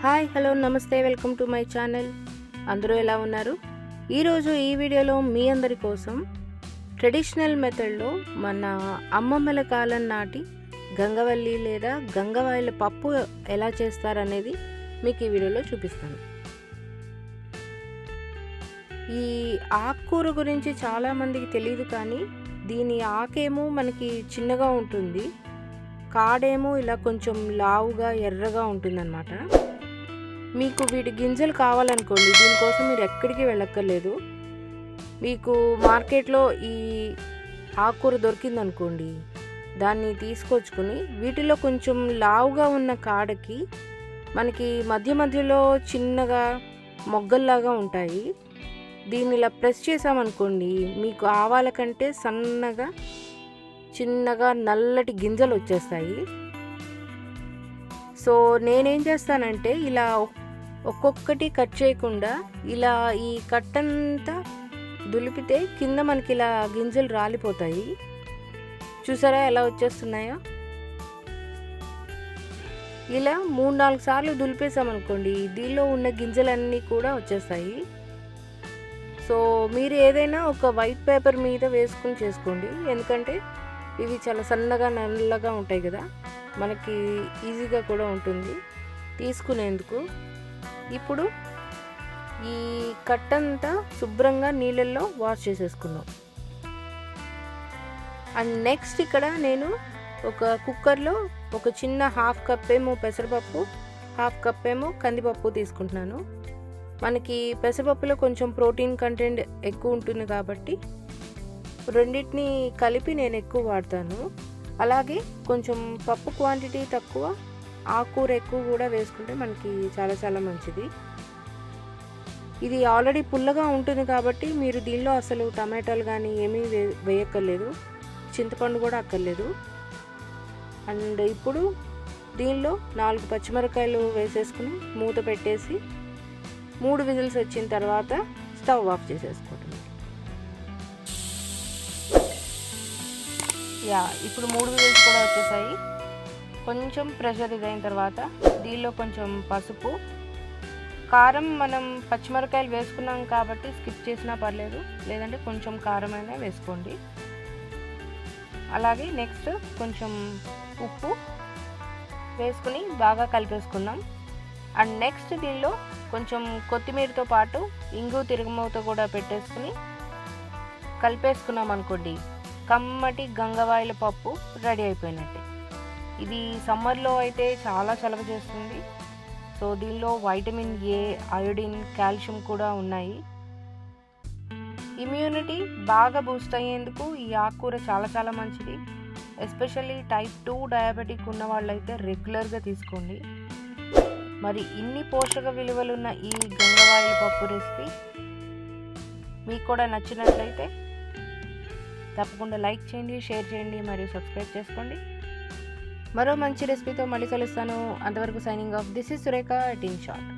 Hi hello నమస్తే welcome to my channel. అందరూ ఎలా ఉన్నారు? ఈరోజు ఈ వీడియోలో మీ అందరి కోసం ట్రెడిషనల్ మెథడ్లో మన అమ్మమ్మల కాలం నాటి గంగవల్లి లేదా గంగవాయిల పప్పు ఎలా చేస్తారనేది మీకు ఈ వీడియోలో చూపిస్తాను. ఈ ఆకుకూర గురించి చాలామందికి తెలియదు కానీ దీని ఆకేమో మనకి చిన్నగా ఉంటుంది. కాడేమో ఇలా కొంచెం లావుగా ఎర్రగా ఉంటుందన్నమాట. మీకు వీటి గింజలు కావాలనుకోండి దీనికోసం మీరు ఎక్కడికి వెళ్ళక్కర్లేదు. మీకు మార్కెట్లో ఈ ఆకుకూర దొరికిందనుకోండి దాన్ని తీసుకొచ్చుకుని వీటిలో కొంచెం లావుగా ఉన్న కాడకి మనకి మధ్య మధ్యలో చిన్నగా మొగ్గల్లాగా ఉంటాయి. దీన్ని ఇలా ప్రెస్ చేసామనుకోండి మీకు ఆవాల కంటే సన్నగా చిన్నగా నల్లటి గింజలు వచ్చేస్తాయి. సో నేనేం చేస్తానంటే ఇలా ఒక్కొక్కటి కట్ చేయకుండా ఇలా ఈ కట్టంతా దులిపితే కింద మనకి ఇలా గింజలు రాలిపోతాయి. చూసారా ఎలా వచ్చేస్తున్నాయో? ఇలా మూడు నాలుగు సార్లు దులిపేసామనుకోండి దీనిలో ఉన్న గింజలన్నీ కూడా వచ్చేస్తాయి. సో మీరు ఏదైనా ఒక వైట్ పేపర్ మీద వేసుకుని చేసుకోండి. ఎందుకంటే ఇవి చాలా సన్నగా నల్లగా ఉంటాయి కదా. మనకి ఈజీగా కూడా ఉంటుంది. తీసుకునేందుకు ఇప్పుడు ఈ కట్టంతా శుభ్రంగా నీళ్ళల్లో వాష్ చేసేసుకున్నాం అండ్ నెక్స్ట్ ఇక్కడ నేను ఒక కుక్కర్లో ఒక చిన్న హాఫ్ కప్ ఏమో పెసరపప్పు హాఫ్ కప్ ఏమో కందిపప్పు తీసుకుంటున్నాను. మనకి పెసరపప్పులో కొంచెం ప్రోటీన్ కంటెంట్ ఎక్కువ ఉంటుంది కాబట్టి రెండింటిని కలిపి నేను ఎక్కువ వాడతాను. అలాగే కొంచెం పప్పు క్వాంటిటీ తక్కువ ఆకుకూర ఎక్కువ కూడా వేసుకుంటే మనకి చాలా చాలా మంచిది. ఇది ఆల్రెడీ పుల్లగా ఉంటుంది కాబట్టి మీరు దీనిలో అసలు టమాటాలు కానీ ఏమీ వే వేయక్కర్లేదు. చింతపండు కూడా అక్కర్లేదు. అండ్ ఇప్పుడు దీనిలో నాలుగు పచ్చిమిరకాయలు వేసేసుకుని మూత పెట్టేసి మూడు విజిల్స్ వచ్చిన తర్వాత స్టవ్ ఆఫ్ చేసేసుకోవటం. యా ఇప్పుడు మూడు విజిల్స్ కూడా వచ్చేసాయి. కొంచెం ప్రెషర్ ఇదైన తర్వాత దీనిలో కొంచెం పసుపు. కారం మనం పచ్చిమిరకాయలు వేసుకున్నాం కాబట్టి స్కిప్ చేసినా పర్లేదు. లేదంటే కొంచెం కారం అయినా వేసుకోండి. అలాగే నెక్స్ట్ కొంచెం ఉప్పు వేసుకుని బాగా కలిపేసుకుందాం. అండ్ నెక్స్ట్ దీనిలో కొంచెం కొత్తిమీరతో పాటు ఇంగు తిరుగుమూత కూడా పెట్టేసుకుని కలిపేసుకున్నాం అనుకోండి కమ్మటి గంగవాయిల పప్పు రెడీ అయిపోయినట్టే. ఇది సమ్మర్లో అయితే చాలా చలవ చేస్తుంది. సో దీనిలో వైటమిన్ ఏ అయోడిన్ కాల్షియం కూడా ఉన్నాయి. ఇమ్యూనిటీ బాగా బూస్ట్ అయ్యేందుకు ఈ ఆకుకూర చాలా చాలా మంచిది. ఎస్పెషల్లీ టైప్ టూ డయాబెటిక్ ఉన్న వాళ్ళైతే రెగ్యులర్గా తీసుకోండి. మరి ఇన్ని పోషక విలువలున్న ఈ గంగవాయిల పప్పు రెసిపీ మీకు కూడా నచ్చినట్లయితే తప్పకుండా లైక్ చేయండి షేర్ చేయండి మరియు సబ్స్క్రైబ్ చేసుకోండి. మరో మంచి రెసిపీతో మళ్ళీ కలుస్తాను. అంతవరకు signing off this is Surekha teen short